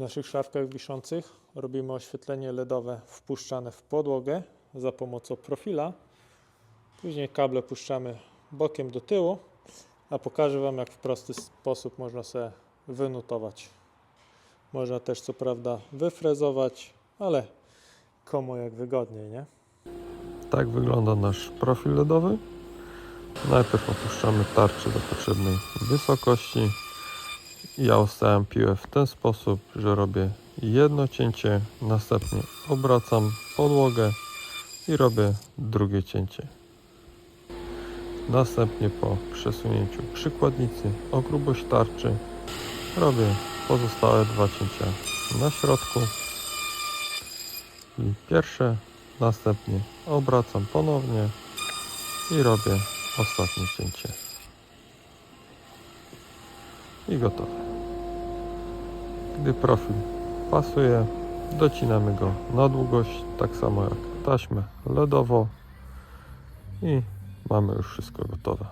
W naszych szafkach wiszących robimy oświetlenie LEDowe wpuszczane w podłogę za pomocą profila. Później kable puszczamy bokiem do tyłu, a pokażę Wam jak w prosty sposób można sobie wynutować. Można też co prawda wyfrezować, ale komu jak wygodniej, nie? Tak wygląda nasz profil LEDowy. Najpierw opuszczamy tarczę do potrzebnej wysokości. Ja ustawiam piłę w ten sposób, że robię jedno cięcie, następnie obracam podłogę i robię drugie cięcie. Następnie po przesunięciu przykładnicy o grubość tarczy robię pozostałe dwa cięcia na środku. I pierwsze, następnie obracam ponownie i robię ostatnie cięcie. I gotowe. Gdy profil pasuje, docinamy go na długość, tak samo jak taśmę LEDową i mamy już wszystko gotowe.